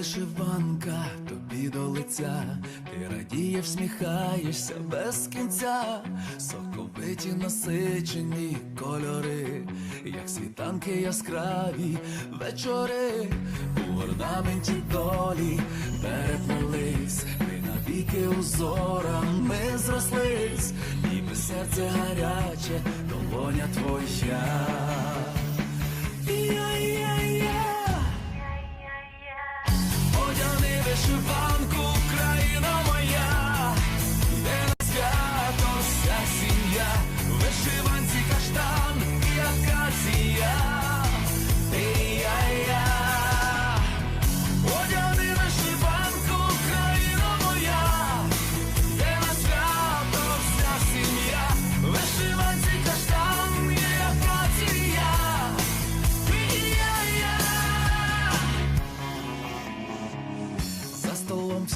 вишиванка тобі до лиця, ти радієш, всміхаєшся без кінця, соковиті насичені кольори, як світанки яскраві вечори, у орнаменті долі переплелись, ми навіки узорами зрослись, ніби серце гаряче, долоня твоя.